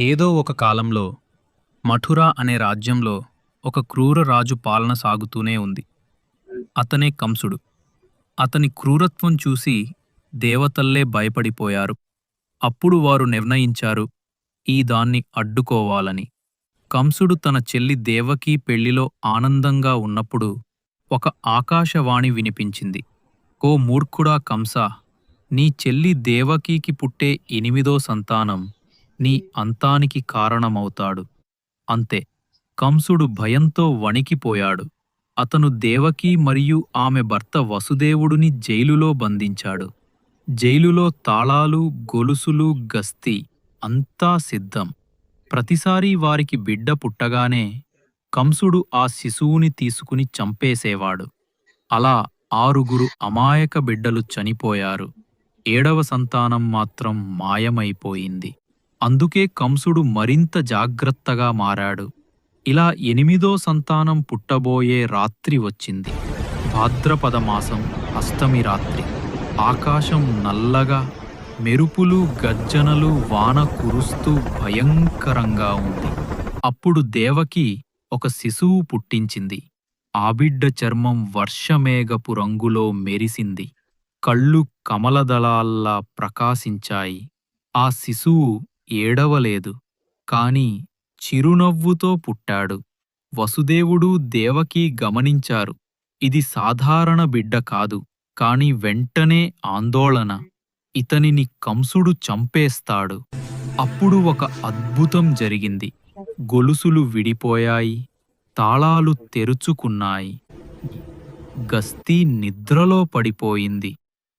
ఏదో ఒక కాలంలో మఠుర అనే రాజ్యంలో ఒక క్రూర రాజు పాలన సాగుతూనే ఉంది. అతనే కంసుడు. అతని క్రూరత్వం చూసి దేవతల్లే భయపడిపోయారు. అప్పుడు వారు నిర్ణయించారు ఈ దాన్ని అడ్డుకోవాలని. కంసుడు తన చెల్లి దేవకీ పెళ్ళిలో ఆనందంగా ఉన్నప్పుడు ఒక ఆకాశవాణి వినిపించింది. ఓ మూర్ఖుడా కంస నీ చెల్లి దేవకీకి పుట్టే ఎనిమిదో సంతానం నీ అంతానికి కారణమవుతాడు. అంతే. కంసుడు భయంతో వణికిపోయాడు. అతను దేవకి మరియు ఆమె భర్త వసుదేవుడిని జైలులో బంధించాడు. జైలులో తాళాలు గొలుసులు గస్తీ అంతా సిద్ధం. ప్రతిసారీ వారికి బిడ్డ పుట్టగానే కంసుడు ఆ శిశువుని తీసుకుని చంపేసేవాడు. అలా ఆరుగురు అమాయక బిడ్డలు చనిపోయారు. ఏడవ సంతానం మాత్రం మాయమైపోయింది. అందుకే కంసుడు మరింత జాగ్రత్తగా మారాడు. ఇలా ఎనిమిదో సంతానం పుట్టబోయే రాత్రి వచ్చింది. భాద్రపద మాసం అష్టమి రాత్రి. ఆకాశం నల్లగా మెరుపులు గర్జనలు వాన కురుస్తూ భయంకరంగా ఉంది. అప్పుడు దేవకి ఒక శిశువు పుట్టించింది. ఆ బిడ్డ చర్మం వర్షమేఘపు రంగులో మెరిసింది. కళ్ళు కమలదళాల్లా ప్రకాశించాయి. ఆ శిశువు ఏడవలేదు. కాని చిరునవ్వుతో పుట్టాడు. వసుదేవుడు దేవకి గమనించారు. ఇది సాధారణ బిడ్డ కాదు. కాని వెంటనే ఆందోళన. ఇతనిని కంసుడు చంపేస్తాడు. అప్పుడు ఒక అద్భుతం జరిగింది. గొలుసులు విడిపోయాయి. తాళాలు తెరుచుకున్నాయి. గస్తీ నిద్రలో పడిపోయింది.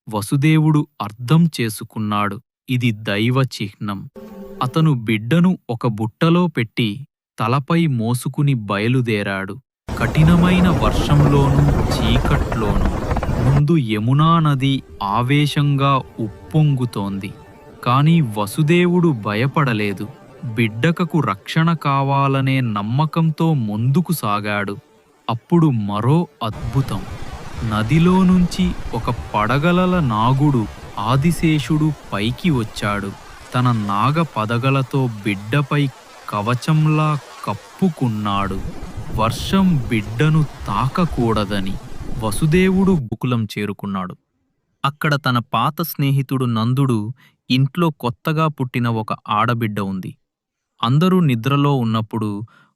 వసుదేవుడు అర్థం చేసుకున్నాడు. ఇది దైవ చిహ్నం. అతను బిడ్డను ఒక బుట్టలో పెట్టి తలపై మోసుకుని బయలుదేరాడు. కఠినమైన వర్షంలోనూ చీకట్లోనూ ముందు యమునా నది ఆవేశంగా ఉప్పొంగుతోంది. కాని వసుదేవుడు భయపడలేదు. బిడ్డకకు రక్షణ కావాలనే నమ్మకంతో ముందుకు సాగాడు. అప్పుడు మరో అద్భుతం. నదిలో నుంచి ఒక పడగలల నాగుడు ఆదిశేషుడు పైకి వచ్చాడు. తన నాగ పదగలతో బిడ్డపై కవచంలా కప్పుకున్నాడు. వర్షం బిడ్డను తాకకూడదని వసుదేవుడు గుకులం చేరుకున్నాడు. అక్కడ తన పాత స్నేహితుడు నందుడు ఇంట్లో కొత్తగా పుట్టిన ఒక ఆడబిడ్డ ఉంది. అందరూ నిద్రలో ఉన్నప్పుడు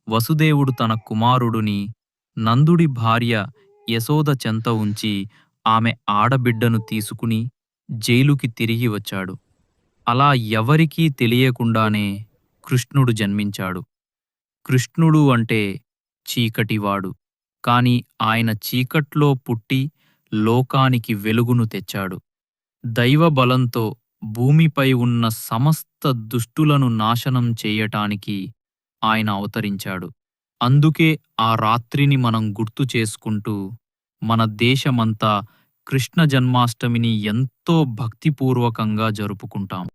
వసుదేవుడు తన కుమారుడుని నందుడి భార్య యశోద చెంత ఉంచి ఆమె ఆడబిడ్డను తీసుకుని జైలుకి తిరిగి వచ్చాడు. అలా ఎవరికీ తెలియకుండానే కృష్ణుడు జన్మించాడు. కృష్ణుడు అంటే చీకటివాడు కాని ఆయన చీకట్లో పుట్టి లోకానికి వెలుగును తెచ్చాడు. దైవబలంతో భూమిపై ఉన్న సమస్త దుష్టులను నాశనం చేయటానికి ఆయన అవతరించాడు. అందుకే ఆ రాత్రిని మనం గుర్తు చేసుకుంటూ మన దేశమంతా కృష్ణ జన్మాష్టమిని ఎంతో భక్తిపూర్వకంగా జరుపుకుంటాం.